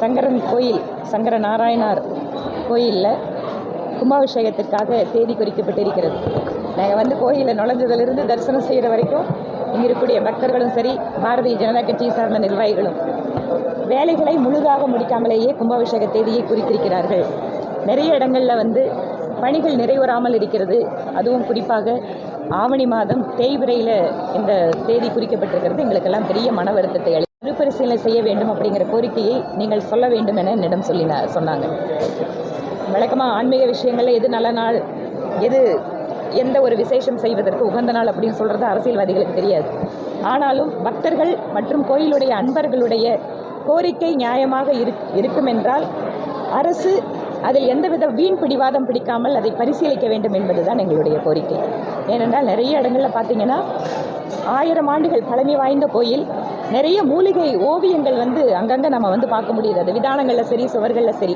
சங்கரன் கோயில் சங்கர நாராயணார் கோயிலில் கும்பாபிஷேகத்திற்காக தேதி குறிக்கப்பட்டிருக்கிறது. நாங்கள் வந்து கோயிலில் நுழைஞ்சதிலிருந்து தரிசனம் செய்கிற வரைக்கும் இங்கே இருக்கக்கூடிய பக்தர்களும் சரி பாரதிய ஜனதா கட்சியை சார்ந்த நிர்வாகிகளும் வேலைகளை முழுதாக முடிக்காமலேயே கும்பாபிஷேக தேதியை குறித்திருக்கிறார்கள். நிறைய இடங்களில் வந்து பணிகள் நிறைவராமல் இருக்கிறது. அதுவும் குறிப்பாக ஆவணி மாதம் தேய்விரையில் இந்த தேதி குறிக்கப்பட்டிருக்கிறது. எங்களுக்கெல்லாம் பெரிய மன வருத்தத்தை மறுபரிசீலனை செய்ய வேண்டும் அப்படிங்கிற கோரிக்கையை நீங்கள் சொல்ல வேண்டும் என என்னிடம் சொல்லினா சொன்னாங்க. வழக்கமாக ஆன்மீக விஷயங்களில் எது நல்ல நாள் எது எந்த ஒரு விசேஷம் செய்வதற்கு உகந்த நாள் அப்படின்னு சொல்கிறது அரசியல்வாதிகளுக்கு தெரியாது. ஆனாலும் பக்தர்கள் மற்றும் கோயிலுடைய அன்பர்களுடைய கோரிக்கை நியாயமாக இருக்கும் என்றால் அரசு அதில் எந்தவித வீண் பிடிவாதம் பிடிக்காமல் அதை பரிசீலிக்க வேண்டும் என்பதுதான் எங்களுடைய கோரிக்கை. ஏனென்றால் நிறைய இடங்களில் பார்த்தீங்கன்னா ஆயிரம் ஆண்டுகள் பழமை வாய்ந்த கோயில் நிறைய மூலிகை ஓவியங்கள் வந்து அங்கங்கே நம்ம வந்து பார்க்க முடியுது. அது விதானங்களில் சரி சுவர்களில் சரி.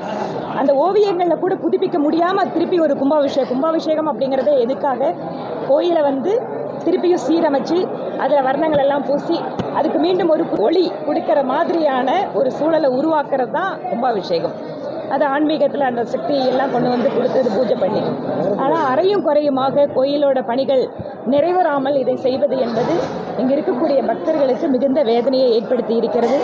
அந்த ஓவியங்களில் கூட புதுப்பிக்க முடியாமல் திருப்பி ஒரு கும்பாபிஷேகம் கும்பாபிஷேகம் அப்படிங்கிறதே எதுக்காக? கோயிலை வந்து திருப்பியும் சீரமைச்சு அதில் வர்ணங்கள் எல்லாம் பூசி அதுக்கு மீண்டும் ஒரு ஒளி கொடுக்கிற மாதிரியான ஒரு சூழலை உருவாக்குறது தான் கும்பாபிஷேகம். அது ஆன்மீகத்தில் அந்த சக்தியை எல்லாம் கொண்டு வந்து கொடுத்தது பூஜை பண்ணி. ஆனால் அறையும் குறையுமாக கோயிலோட பணிகள் நிறைவராமல் இதை செய்வது என்பது இங்கே இருக்கக்கூடிய பக்தர்களுக்கு மிகுந்த வேதனையை ஏற்படுத்தி இருக்கிறது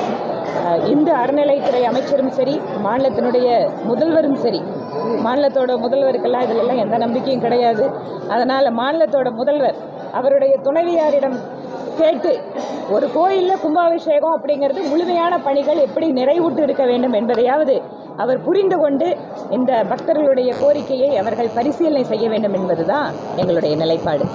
இந்த அறநிலைத்துறை அமைச்சரும் சரி மாநிலத்தினுடைய முதல்வரும் சரி மாநிலத்தோட முதல்வருக்கெல்லாம் இதிலெல்லாம் எந்த நம்பிக்கையும் கிடையாது. அதனால் மாநிலத்தோட முதல்வர் அவருடைய துணைவியாரிடம் கேட்டு ஒரு கோயிலில் கும்பாபிஷேகம் அப்படிங்கிறது முழுமையான பணிகள் எப்படி நிறைவுற்று இருக்க வேண்டும் என்பதையாவது அவர் புரிந்து கொண்டு இந்த பக்தர்களுடைய கோரிக்கையை அவர்கள் பரிசீலனை செய்ய வேண்டும் என்பதுதான் எங்களுடைய நிலைப்பாடு.